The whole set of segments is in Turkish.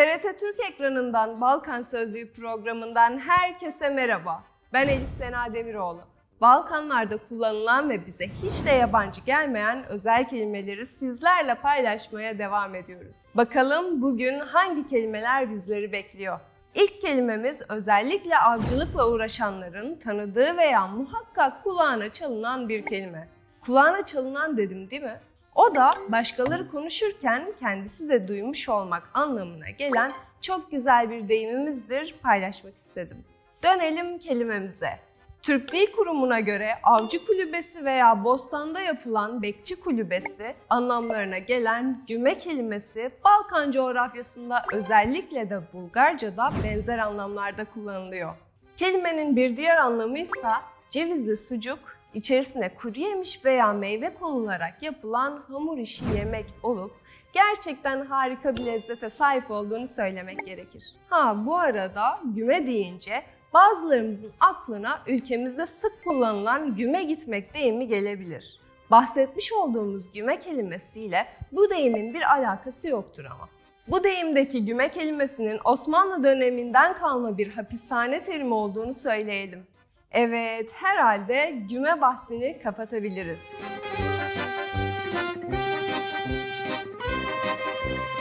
TRT Türk ekranından Balkan Sözlüğü programından herkese merhaba. Ben Elif Sena Demiroğlu. Balkanlarda kullanılan ve bize hiç de yabancı gelmeyen özel kelimeleri sizlerle paylaşmaya devam ediyoruz. Bakalım bugün hangi kelimeler bizleri bekliyor? İlk kelimemiz özellikle avcılıkla uğraşanların tanıdığı veya muhakkak kulağına çalınan bir kelime. Kulağına çalınan dedim değil mi? O da başkaları konuşurken kendisi de duymuş olmak anlamına gelen çok güzel bir deyimimizdir paylaşmak istedim. Dönelim kelimemize. Türk Dil Kurumu'na göre avcı kulübesi veya bostanda yapılan bekçi kulübesi anlamlarına gelen güme kelimesi Balkan coğrafyasında özellikle de Bulgarca'da benzer anlamlarda kullanılıyor. Kelimenin bir diğer anlamı ise cevizli sucuk, içerisine kuru yemiş veya meyve konularak yapılan hamur işi yemek olup gerçekten harika bir lezzete sahip olduğunu söylemek gerekir. Ha bu arada güme deyince bazılarımızın aklına ülkemizde sık kullanılan güme gitmek deyimi gelebilir. Bahsetmiş olduğumuz güme kelimesiyle bu deyimin bir alakası yoktur ama. Bu deyimdeki güme kelimesinin Osmanlı döneminden kalma bir hapishane terimi olduğunu söyleyelim. Evet, herhalde güme bahsini kapatabiliriz.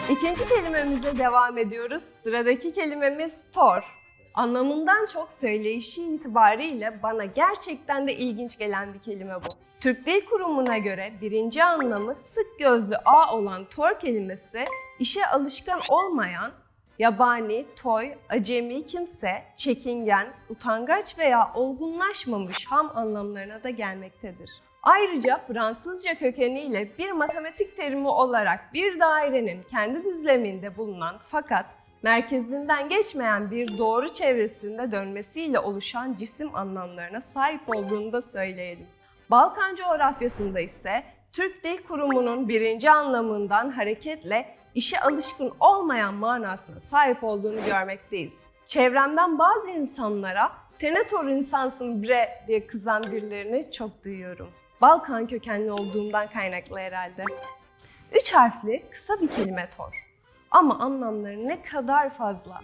İkinci kelimemizle devam ediyoruz. Sıradaki kelimemiz tor. Anlamından çok söyleyişi itibariyle bana gerçekten de ilginç gelen bir kelime bu. Türk Dil Kurumu'na göre birinci anlamı sık gözlü ağ olan tor kelimesi işe alışkan olmayan, yabani, toy, acemi kimse, çekingen, utangaç veya olgunlaşmamış ham anlamlarına da gelmektedir. Ayrıca Fransızca kökeniyle bir matematik terimi olarak bir dairenin kendi düzleminde bulunan fakat merkezinden geçmeyen bir doğru çevresinde dönmesiyle oluşan cisim anlamlarına sahip olduğunu da söyleyelim. Balkan coğrafyasında ise Türk Dil Kurumu'nun birinci anlamından hareketle işe alışkın olmayan manasına sahip olduğunu görmekteyiz. Çevremden bazı insanlara tenetor insansın bre diye kızan birilerini çok duyuyorum. Balkan kökenli olduğumdan kaynaklı herhalde. Üç harfli kısa bir kelime tor. Ama anlamları ne kadar fazla.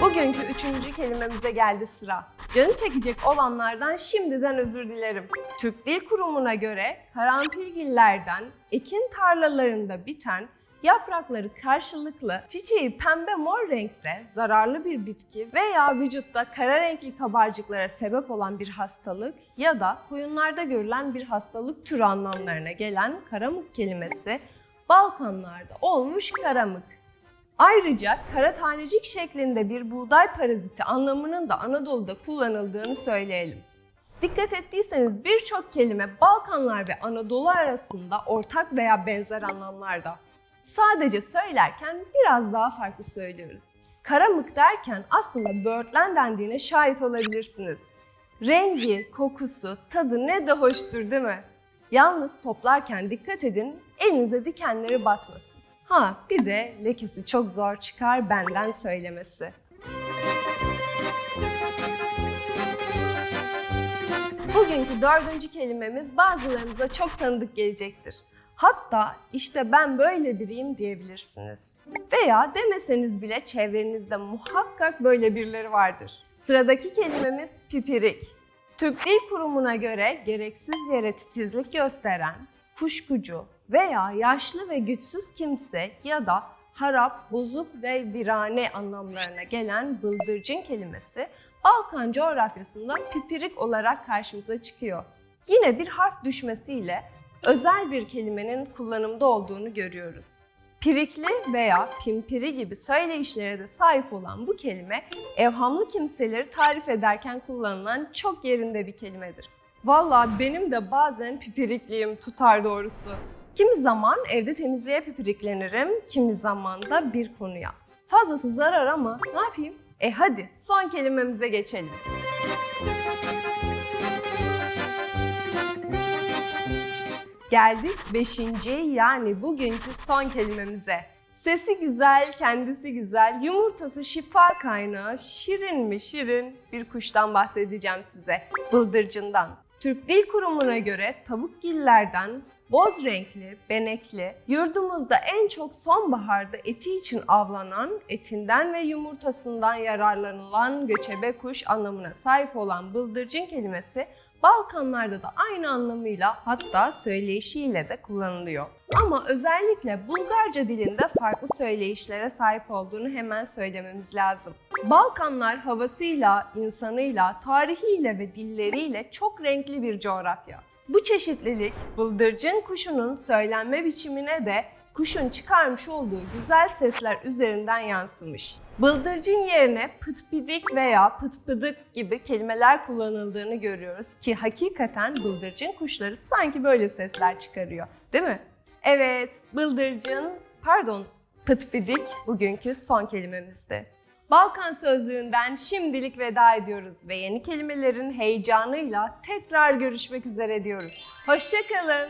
Bugünkü üçüncü kelimemize geldi sıra. Canı çekecek olanlardan şimdiden özür dilerim. Türk Dil Kurumu'na göre karanfilgillerden ekin tarlalarında biten yaprakları karşılıklı çiçeği pembe mor renkte zararlı bir bitki veya vücutta kara renkli kabarcıklara sebep olan bir hastalık ya da koyunlarda görülen bir hastalık türü anlamlarına gelen karamık kelimesi Balkanlarda olmuş karamık. Ayrıca kara tanecik şeklinde bir buğday paraziti anlamının da Anadolu'da kullanıldığını söyleyelim. Dikkat ettiyseniz birçok kelime Balkanlar ve Anadolu arasında ortak veya benzer anlamlarda. Sadece söylerken biraz daha farklı söylüyoruz. Karamık derken aslında böğürtlen dendiğine şahit olabilirsiniz. Rengi, kokusu, tadı ne de hoştur değil mi? Yalnız toplarken dikkat edin elinize dikenleri batmasın. Ha bir de lekesi çok zor çıkar benden söylemesi. Bugünkü dördüncü kelimemiz bazılarınıza çok tanıdık gelecektir. Hatta işte ben böyle biriyim diyebilirsiniz. Veya demeseniz bile çevrenizde muhakkak böyle birileri vardır. Sıradaki kelimemiz pipirik. Türk Dil Kurumu'na göre gereksiz yere titizlik gösteren, kuşkucu veya yaşlı ve güçsüz kimse ya da harap, bozuk ve virane anlamlarına gelen bıldırcın kelimesi Balkan coğrafyasında pipirik olarak karşımıza çıkıyor. Yine bir harf düşmesiyle özel bir kelimenin kullanımda olduğunu görüyoruz. Pirikli veya pimpiri gibi söyleyişlere de sahip olan bu kelime evhamlı kimseleri tarif ederken kullanılan çok yerinde bir kelimedir. Valla benim de bazen pipirikliğim tutar doğrusu. Kimi zaman evde temizliğe pipiriklenirim, kimi zaman da bir konuya. Fazlası zarar ama ne yapayım? E hadi son kelimemize geçelim. Geldik beşinci yani bugünkü son kelimemize. Sesi güzel, kendisi güzel, yumurtası şifa kaynağı, şirin mi şirin bir kuştan bahsedeceğim size. Bıldırcından. Türk Dil Kurumu'na göre tavukgillerden boz renkli, benekli, yurdumuzda en çok sonbaharda eti için avlanan, etinden ve yumurtasından yararlanılan göçebe kuş anlamına sahip olan bıldırcın kelimesi Balkanlarda da aynı anlamıyla hatta söyleyişiyle de kullanılıyor. Ama özellikle Bulgarca dilinde farklı söyleyişlere sahip olduğunu hemen söylememiz lazım. Balkanlar havasıyla, insanıyla, tarihiyle ve dilleriyle çok renkli bir coğrafya. Bu çeşitlilik bıldırcın kuşunun söylenme biçimine de kuşun çıkarmış olduğu güzel sesler üzerinden yansımış. Bıldırcın yerine pıtpidik veya pıtpıdık gibi kelimeler kullanıldığını görüyoruz ki hakikaten bıldırcın kuşları sanki böyle sesler çıkarıyor, değil mi? Evet, bıldırcın, pardon, pıtpidik bugünkü son kelimemizdi. Balkan sözlüğünden şimdilik veda ediyoruz ve yeni kelimelerin heyecanıyla tekrar görüşmek üzere diyoruz. Hoşçakalın.